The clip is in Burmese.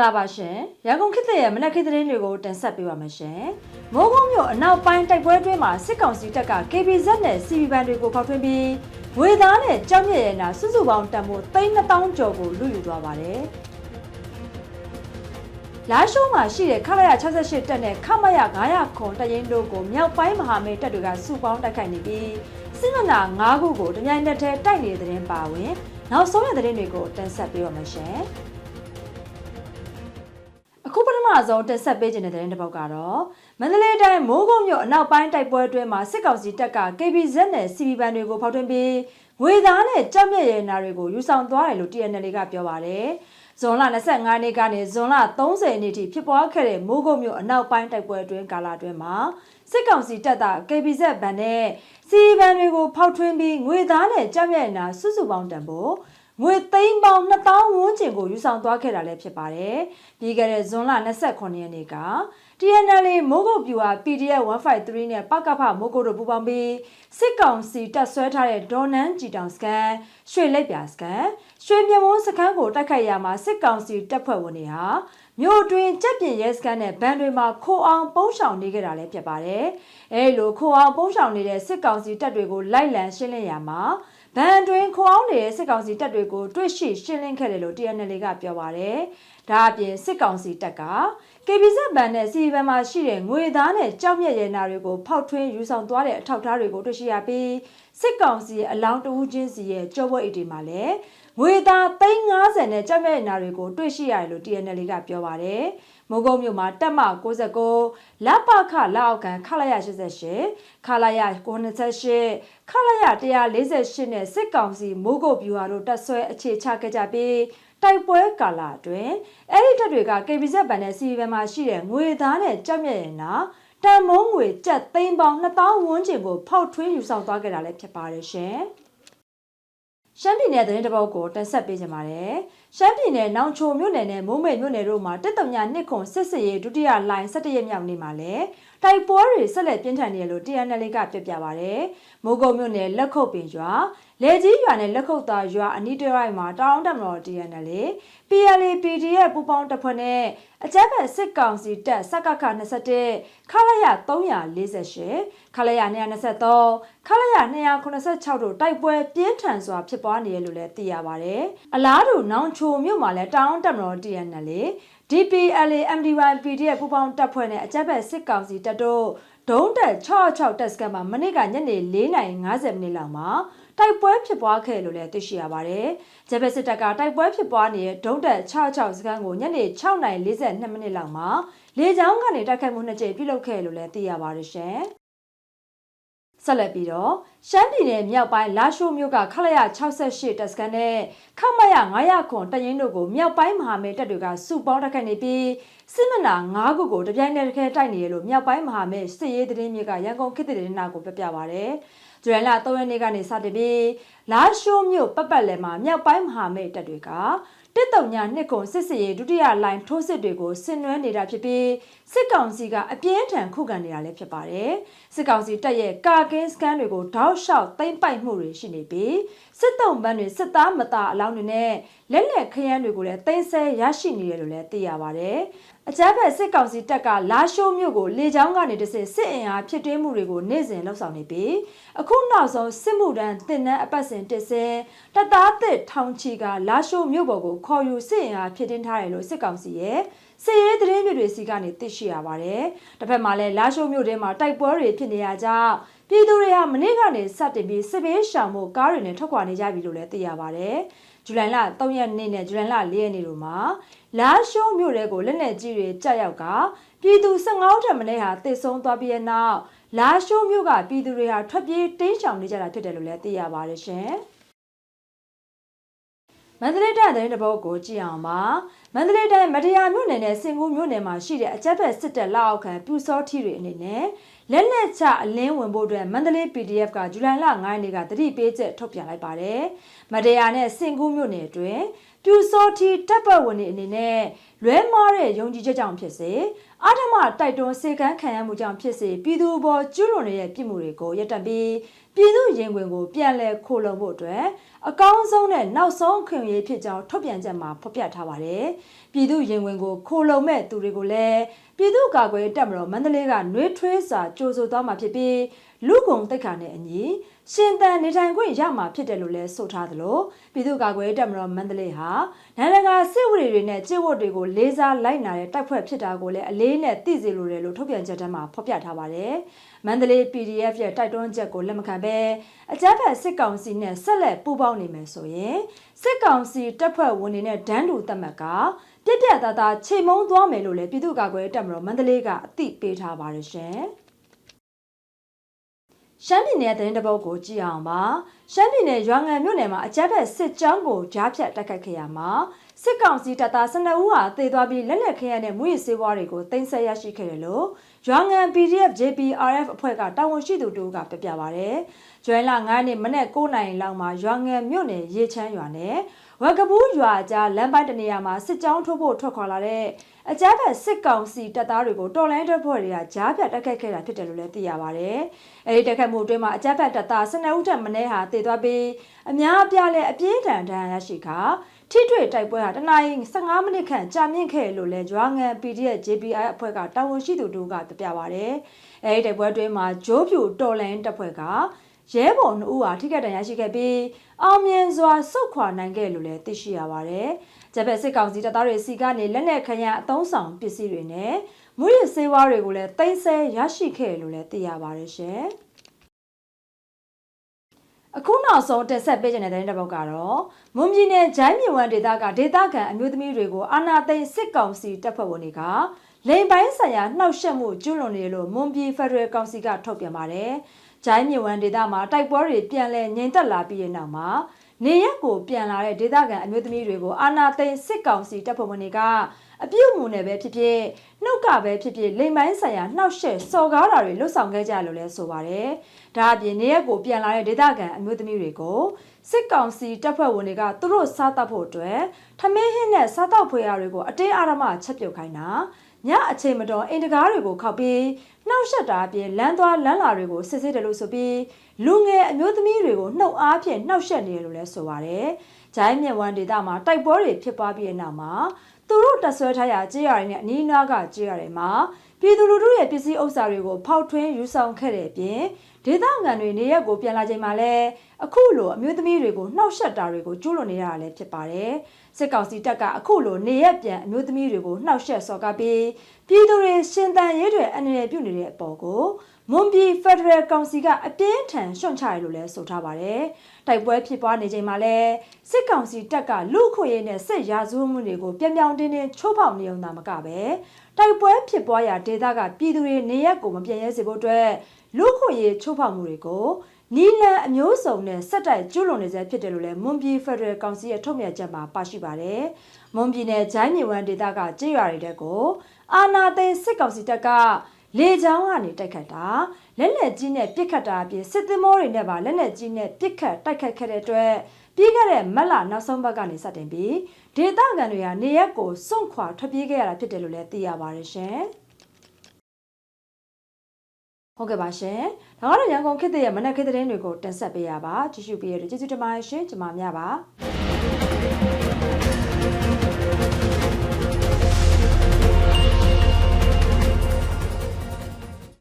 ္ဂလာပါရှင်ရန်ကုန်ခေတ်သစ်ရဲ့မနက်ခေတ်သတင်းတွေကိုတင်ဆက်ပေးပါမယ်ရှင်မိုးကုံးမြို့အနောက်ပိုင်းတိုက်ပွဲအတွင်းမှာစစ်ကောင်စီတပ်က KBZ နဲ့ CB ဘန်တွေကိုဖောက်ထွင်းပြီးဝေသားနဲ့ကြောက်မြက်ရဲနာစုစုပေါင်းတန်ဖိုး3000ကျော်ကိုလူယူသွားပါတယ်လာရှိုးမှာရှိတဲ့ခလာရ68တက်နဲ့ခမရ900ခွန်တရင်တို့ကိုမြောက်ပိုင်းမဟာမိတ်တပ်တွေကစုပေါင်းတိုက်ခိုက်နေပြီးစစ်မှန်တာ9ခုကိုတမြိုင်နက်တည်းတိုက်နေတဲ့တဲ့ပါဝင် နောက်ဆုံးရတဲ့တဲ့တွေကိုတင်ဆက်ပေးပါမယ်ရှင်အခုပထ မဆုံးတင်ဆက်ပေးခြင်းတဲ့တဲ့တစ်ပုတ်ကတော့မန္တလေးတိုင်းမိုးကုတ်မြို့အနောက်ပိုင်းတိုက်ပွဲအတွင်းမှာစစ်ကောင်စီတပ်က KBZ နဲ့ CB ဘန်တွေကိုဖောက်ထွင်းပြီးဝေသားနဲ့ကြောက်မြက်ရဲနာတွေကိုယူဆောင်သွားတယ်လို့ TNL ကပြောပါတယ်။ဇွန်လ25နေ့ကနေဇွန်လ30နေ့ထိဖြစ်ပွားခဲ့တဲ့မိုးကုတ်မြို့အနောက်ပိုင်းတိုက်ပွဲအတွင်းကာလအတွင်းမှာစစ်ကောင်စီတပ်သား KBZ ဘန်နဲ့ CB ဘန်တွေကိုဖောက်ထွင်းပြီးငွေသားနဲ့ကြောက်မြက်ရဲနာစုစုပေါင်းတန်ဖို့ ငွေသိန်းပေါင်း2000ဝန်းကျင်ကိုယူဆောင်သွားခဲ့တာလည်းဖြစ်ပါတယ်။ပြီးခဲ့တဲ့ဇွန်လ29ရက်နေ့က TNL မိုးကုတ်ပြူဟာ PDF 153နဲ့ပကဖမိုးကုတ်တို့ပူးပေါင်းပြီးစစ်ကောင်စီတပ်ဆွဲထားတဲ့ဒေါ်နန်းကြည်တောင်စကန်ရွှေလက်ပြစကန်ရွှေမြဝန်းစခန်းကိုတိုက်ခိုက်ရမှာစစ်ကောင်စီတပ်ဖွဲ့ဝင်တွေဟာမြို့တွင်ကြက်ပြင်ရဲစခန်းနဲ့ဗန်တွေမှာခိုအောင်ပုံးဆောင်နေကြတာလည်းဖြစ်ပါတယ်။အဲလိုခိုအောင်ပုံးဆောင်နေတဲ့စစ်ကောင်စီတပ်တွေကိုလိုက်လံရှင်းလင်းရမှာ ဗန်တွင်ခိုအောင်နေတဲ့စစ်ကောင်စီတပ်တွေကိုတွေ့ရှိရှင်းလင်းခဲ့တယ်လို့ TNL ကပြောပါတယ်။ဒါအပြင်စစ်ကောင်စီတပ်က KBZ ဘန်နဲ့စီဘန်မှာရှိတဲ့ငွေသားနဲ့ကြောက်မြက်ရဲနာတွေကိုဖောက်ထွင်းယူဆောင်သွားတဲ့အထောက်အထားတွေကိုတွေ့ရှိရပြီးစစ်ကောင်စီရဲ့အလောင်းတဦးချင်းစီရဲ့ကြောပွဲအိတ်တွေမှာလည်းငွေသား350နဲ့ကြောက်မြက်ရဲနာတွေကိုတွေ့ရှိရတယ်လို့ TNL ကပြောပါတယ်။ မိုးကုတ်မြို့မှာတက်မ69လက်ပခလက်အောက်ခံခလာရ88ခလာရ98ခလာရ148နဲ့စစ်ကောင်စီမိုးကုတ်ဗျူဟာတို့တက်ဆွဲအခြေချခဲ့ကြပြီးတိုက်ပွဲကာလအတွင်းအဲ့ဒီတပ်တွေက KBZ ဘန်နဲ့ CB ဘန်မှာရှိတဲ့ငွေသားနဲ့ကြောက်မြက်ရင်နာတန်မုံငွေကျပ်သိန်းပေါင်း2000ဝန်းကျင်ကိုဖောက်ထွင်းယူဆောင်သွားခဲ့တာလည်းဖြစ်ပါတယ်ရှင်။ရှမ်းပြည်နယ်သတင်းတစ်ပုဒ်ကိုတင်ဆက်ပေးကြပါမယ်။ ရှမ်းပြည်နယ်နောင်ချိုမြို့နယ်နဲ့မိုးမိတ်မြို့နယ်တို့မှာတက်တုံညာနှစ်ခွန်စစ်စစ်ရေးဒုတိယလိုင်း17ရက်မြောက်နေ့မှာလည်း တိုက်ပွဲတွေဆက်လက်ပြင်းထန်နေရလို့ TNL ကပြပြပါဗျ။မိုးကုတ်မြို့နယ်လက်ခုပ်ပင်ရွာလေကြီးရွာနဲ့လက်ခုပ်သားရွာအနီးတစ်ဝိုက်မှာတောင်းတမတော် TNL PLA PDF ပူပေါင်းတပ်ဖွဲ့နဲ့အကြမ်းဖက်စစ်ကောင်စီတပ်စကခ21ခလာရ348ခလာရ223ခလာရ286တို့တိုက်ပွဲပြင်းထန်စွာဖြစ်ပွားနေရလို့လည်းသိရပါတယ်။အလားတူနောင်ချိုမြို့မှာလည်းတောင်းတမတော် TNL DPLA MDY PDF ပူပေါင်းတပ်ဖွဲ့နဲ့အကြမ်းဖက်စစ်ကောင်စီတပ်တို့ဒုံးတက်66တက်စကန်မှာမနေ့ကညနေ4:50မိနစ်လောက်မှာတိုက်ပွဲဖြစ်ပွားခဲ့လို့လည်းသိရှိရပါတယ်။ဂျပက်စစ်တပ်ကတိုက်ပွဲဖြစ်ပွားနေတဲ့ဒုံးတက်66စကန်ကိုညနေ6:42မိနစ်လောက်မှာလေကြောင်းကနေတိုက်ခိုက်မှုနှစ်ကြိမ်ပြုလုပ်ခဲ့လို့လည်းသိရပါတယ်ရှင်။ ဆက်လက်ပြီးတော့ရှမ်းပြည်နယ်မြောက်ပိုင်းလာရှိုးမြို့ကခလရ68တပ်စခန်းနဲ့ခမရ900ခွန်တရင်တို့ကိုမြောက်ပိုင်းမဟာမိတ်တပ်တွေကစုပေါင်းတိုက်ခိုက်နေပြီးစစ်မနာ9ခုကိုတပြိုင်တည်းတစ်ခဲတိုက်နေရလို့မြောက်ပိုင်းမဟာမိတ်စစ်ရေးသတင်းမြေကရန်ကုန်ခေတ်သတင်းနာကိုပြပြပါရယ်ဇွန်လ3ရက်နေ့ကနေစတင်ပြီးလာရှိုးမြို့ပတ်ပတ်လည်မှာမြောက်ပိုင်းမဟာမိတ်တပ်တွေက တစ်တုံညာနှစ်ကုံစစ်စရေးဒုတိယလိုင်းထိုးစစ်တွေကိုဆင်နွှဲနေတာဖြစ်ပြီးစစ်ကောင်စီကအပြင်းထန်ခုခံနေတာလည်းဖြစ်ပါတယ်စစ်ကောင်စီတပ်ရဲ့ကာကင်းစကန်တွေကိုတောက်လျှောက်သိမ့်ပိုက်မှုတွေရှိနေပြီးစစ်တုံးပန်းတွေစစ်သားမသားအလောင်းတွေနဲ့လက်လက်ခရမ်းတွေကိုလည်းသိမ်းဆဲရရှိနေတယ်လို့လည်းသိရပါတယ် အကြမ်းဖက်စစ်ကောင်စီတပ်ကလာရှိုးမြို့ကိုလေကြောင်းကနေတဆင့်စစ်အင်အားဖြစ်တွင်းမှုတွေကိုနေ့စဉ်လှုပ်ဆောင်နေပြီးအခုနောက်ဆုံးစစ်မှုထမ်းတင်နန်းအပတ်စဉ်တစ်စင်တပ်သားသစ်ထောင်ချီကလာရှိုးမြို့ပေါ်ကိုခေါ်ယူစစ်အင်အားဖြစ်တင်းထားတယ်လို့စစ်ကောင်စီရဲ့စစ်ရေးသတင်းမျိုးတွေစီကနေသိရှိရပါတယ်။တစ်ဖက်မှာလည်းလာရှိုးမြို့ထဲမှာတိုက်ပွဲတွေဖြစ်နေရကြောင်းပြည်သူတွေဟာမနေ့ကနေစတင်ပြီးစစ်ဘေးရှောင်မှုကားတွေနဲ့ထွက်ခွာနေကြပြီလို့လည်းသိရပါတယ်။ဇူလိုင်လ3ရက်နေ့နဲ့ဇူလိုင်လ4ရက်နေ့တို့မှာ လာရှိုးမြို့တွေကိုလက်နက်ကြီးတွေကြောက်ရောက်ကပြည်သူ15ထက်မနည်းဟာတစ်ဆုံးသွားပြီးတဲ့နောက်လာရှိုးမြို့ကပြည်သူတွေဟာထွက်ပြေးတင်းရှောင်နေကြတာဖြစ်တယ်လို့လည်းသိရပါတယ်ရှင်။မန္တလေးတိုင်းသတင်းတပုတ်ကိုကြည့်အောင်ပါမန္တလေးတိုင်းမတရားမြို့နယ်နဲ့စင်ကူးမြို့နယ်မှာရှိတဲ့အကြက်ဖက်စစ်တပ်လက်အောက်ခံပြူစောထီတွေအနေနဲ့လက်လက်ချအလင်းဝင်ဖို့အတွက်မန္တလေး PDF ကဇူလိုင်လ9ရက်နေ့ကတတိပေးချက်ထုတ်ပြန်လိုက်ပါတယ်မတရားနဲ့စင်ကူးမြို့နယ်အတွင်း ပြူစောတီတပ်ပတ်ဝင်တွေအနေနဲ့လွဲမားတဲ့ယုံကြည်ချက်ကြောင့်ဖြစ်စေအာဓမ္မတိုက်တွန်းစေကန်းခံရမှုကြောင့်ဖြစ်စေပြည်သူဘောကျူးလွန်နေတဲ့ပြည်မှုတွေကိုရပ်တန့်ပြီးပြည်သူရင်ဝင်ကိုပြန်လည်ခိုလုံဖို့အတွက်အကောင်းဆုံးနဲ့နောက်ဆုံးခွင့်ရေးဖြစ်ကြောင်းထုတ်ပြန်ချက်မှာဖော်ပြထားပါတယ်။ပြည်သူရင်ဝင်ကိုခိုလုံမဲ့သူတွေကိုလည်းပြည်သူ့ကာကွယ်တပ်မတော်မန္တလေးကနှွေးထွေးစွာကြိုးဆိုသွားမှာဖြစ်ပြီးလူကုန်တိတ်ခါနဲ့အညီ ရှင်တန်နေထိုင်ခွင့်ရမှာဖြစ်တယ်လို့လည်းဆိုထားသလိုပြည်သူ့ကာကွယ်တပ်မတော်မန္တလေးဟာနိုင်ငံတကာစစ်ဝေတွေနဲ့ကျင့်ဝတ်တွေကိုလေးစားလိုက်နာတဲ့တိုက်ဖွဲ့ဖြစ်တာကိုလည်းအလေးနဲ့သိစေလိုတယ်လို့ထုတ်ပြန်ချက်ထဲမှာဖော်ပြထားပါတယ်။မန္တလေး PDF ရဲ့တိုက်တွန်းချက်ကိုလက်မခံဘဲအကြမ်းဖက်စစ်ကောင်စီနဲ့ဆက်လက်ပူးပေါင်းနေမယ်ဆိုရင်စစ်ကောင်စီတပ်ဖွဲ့ဝင်တွေနဲ့ဒန်းတူတက်မှတ်ကပြက်ပြက်သားသားချိန်မုံသွားမယ်လို့လည်းပြည်သူ့ကာကွယ်တပ်မတော်မန္တလေးကအသိပေးထားပါတယ်ရှင်။ ရှမ်းပြည်နယ်သတင်းတပုတ်ကိုကြည့်အောင်ပါရှမ်းပြည်နယ်ရွာငံမြို့နယ်မှာအကြမ်းဖက်စစ်ကြောင်းကိုကြားဖြတ်တိုက်ခိုက်ခဲ့ရမှာစစ်ကောင်စီတပ်သား12ဦးဟာသေသွားပြီးလက်လက်ခဲရတဲ့မူရစ်စေးဝါးတွေကိုတင်ဆက်ရရှိခဲ့တယ်လို့ရွာငံ PDF JPRF အဖွဲ့ကတာဝန်ရှိသူတို့ကပြပြပါဗျ။ကျွဲလ9နှစ်မနေ့9နိုင်လောက်မှာရွာငံမြို့နယ်ရေချမ်းရွာနဲ့ ဝက်ကပူးရွာကြားလမ်းပိုင်းတနေရာမှာစစ်ကြောင်းထိုးဖို့ထွက်ခွာလာတဲ့အကြမ်းဖက်စစ်ကောင်စီတပ်သားတွေကိုတော်လိုင်းတပ်ဖွဲ့တွေကကြားဖြတ်တိုက်ခိုက်ခဲ့တာဖြစ်တယ်လို့လည်းသိရပါဗျ။အဲဒီတိုက်ခိုက်မှုအတွင်းမှာအကြမ်းဖက်တပ်သား12ဦးထက်မနည်းဟာတေသွားပြီးအများအပြားလည်းအပြင်းထန်ဒဏ်ရာရရှိခါထိတွေ့တိုက်ပွဲဟာတနအီ15မိနစ်ခန့်ကြာမြင့်ခဲ့လို့လည်းကြွားငံ PDF JPI အဖွဲ့ကတာဝန်ရှိသူတို့ကပြပြပါဗျ။အဲဒီတိုက်ပွဲအတွင်းမှာဂျိုးဖြူတော်လိုင်းတပ်ဖွဲ့က ရဲဘော်2ဦးဟာထိခိုက်ဒဏ်ရာရှိခဲ့ပြီးအောင်မြင်စွာစုခွာနိုင်ခဲ့လို့လည်းသိရှိရပါတယ်။ဂျပန်စစ်ကောင်စီတပ်သားတွေစီကနေလက်နက်ခရမ်းအသုံးဆောင်ပစ္စည်းတွေနဲ့မူရစ်ဆေးဝါးတွေကိုလည်းတင်ဆက်ရရှိခဲ့လို့လည်းသိရပါတယ်ရှင်။အခုနောက်ဆုံးတက်ဆက်ပေးခြင်းတဲ့တဲ့တစ်ပုတ်ကတော့မွန်ပြည်နယ်ဂျိုင်းမြဝန်းဒေသကဒေသခံအမျိုးသမီးတွေကိုအာနာသိန်းစစ်ကောင်စီတပ်ဖွဲ့ဝင်တွေကလိန်ပိုင်းဆိုင်ရာနှောက်ယှက်မှုကျူးလွန်နေလို့မွန်ပြည်ဖက်ဒရယ်ကောင်စီကထုတ်ပြန်ပါတယ်။ ဂျိုင်းမြဝန်းဒေသမှာတိုက်ပွဲတွေပြန်လည်ငြိမ်သက်လာပြီးတဲ့နောက်မှာနေရက်ကိုပြန်လာတဲ့ဒေသခံအမျိုးသမီးတွေကိုအာနာသိန်းစစ်ကောင်စီတပ်ဖွဲ့ဝင်တွေကအပြုတ်မှုနဲ့ပဲဖြစ်ဖြစ်နှုတ်ကပဲဖြစ်ဖြစ်လိမ်ပိုင်းဆိုင်ရာနှောက်ယှက်စော်ကားတာတွေလွတ်ဆောင်ခဲ့ကြလို့လဲဆိုပါတယ်။ဒါအပြင်နေရက်ကိုပြန်လာတဲ့ဒေသခံအမျိုးသမီးတွေကိုစစ်ကောင်စီတပ်ဖွဲ့ဝင်တွေကသူတို့စားတပ်ဖို့အတွက်ထမင်းဟင်းနဲ့စားတောက်ဖွေရတွေကိုအတင်းအာရမချက်ပြုတ်ခိုင်းတာ ညအချိန်မတော်အင်တကားတွေကိုခောက်ပြီးနှောက်ယှက်တာအပြင်လမ်းသွားလမ်းလာတွေကိုစစ်စစ်တယ်လို့ဆိုပြီးလူငယ်အမျိုးသမီးတွေကိုနှုတ်အားဖြင့်နှောက်ယှက်နေတယ်လို့လဲဆိုပါတယ်။ဂျိုင်းမြဝန်းဒေသမှာတိုက်ပွဲတွေဖြစ်ပွားပြီးတဲ့နောက်မှာ သူတို့တက်ဆွဲထားရာကြေးရတွေနဲ့အနီးအနားကကြေးရတွေမှာပြည်သူလူထုရဲ့ပစ္စည်းဥစ္စာတွေကိုဖောက်ထွင်းယူဆောင်ခဲ့တဲ့အပြင်ဒေသခံတွေနေရက်ကိုပြန်လာချိန်မှာလည်းအခုလိုအမျိုးသမီးတွေကိုနှောက်ယှက်တာတွေကိုကျူးလွန်နေရတာလည်းဖြစ်ပါတယ်။စစ်ကောင်စီတပ်ကအခုလိုနေရက်ပြန်အမျိုးသမီးတွေကိုနှောက်ယှက်စော်ကားပြီးပြည်သူတွေရှင်သန်ရေးတွေအနေနဲ့ပြုနေတဲ့အပေါ်ကို မွန်ပြည်ဖက်ဒရယ်ကောင်စီကအပြင်းထန်ရှုံချရလို့လည်းဆိုထားပါတယ်။တိုက်ပွဲဖြစ်ပွားနေချိန်မှာလည်းစစ်ကောင်စီတပ်ကလူခွေရေးနဲ့စစ်ရာဇဝမှုတွေကိုပြပြောင်တင်းတင်းချိုးဖောက်နေုံသာမကပဲတိုက်ပွဲဖြစ်ပွားရာဒေသကပြည်သူတွေနေရက်ကိုမပြည့်ရဲစေဖို့အတွက်လူခွေရေးချိုးဖောက်မှုတွေကိုနီလန်အမျိုးစုံနဲ့စက်တိုက်ကျူးလွန်နေစေဖြစ်တယ်လို့လည်းမွန်ပြည်ဖက်ဒရယ်ကောင်စီရဲ့ထုတ်ပြန်ချက်မှာပါရှိပါတယ်။မွန်ပြည်နယ်ဂျိုင်းမြေဝမ်ဒေသကကြေးရွာတွေတက်ကိုအာနာသိန်းစစ်ကောင်စီတပ်က လေချောင်းကနေတိုက်ခတ်တာလက်လက်ကြီးနဲ့ပြစ်ခတ်တာအပြင်စစ်သင်္ဘောတွေနဲ့ပါလက်လက်ကြီးနဲ့ပြစ်ခတ်တိုက်ခတ်ခဲ့တဲ့အတွက်ပြီးခဲ့တဲ့မက်လနောက်ဆုံးဘက်ကနေစတင်ပြီးဒေသခံတွေဟာနေရက်ကိုစွန့်ခွာထွက်ပြေးခဲ့ရတာဖြစ်တယ်လို့လည်းသိရပါတယ်ရှင်ဟုတ်ကဲ့ပါရှင်။ဒါကတော့ရန်ကုန်ခေတ်ရဲ့မနက်ခေတ်သတင်းတွေကိုတင်ဆက်ပေးရပါ။ကြည့်ရှုပေးရတဲ့ကျေးဇူးတင်ပါတယ်ရှင်။ကျွန်မများပါ။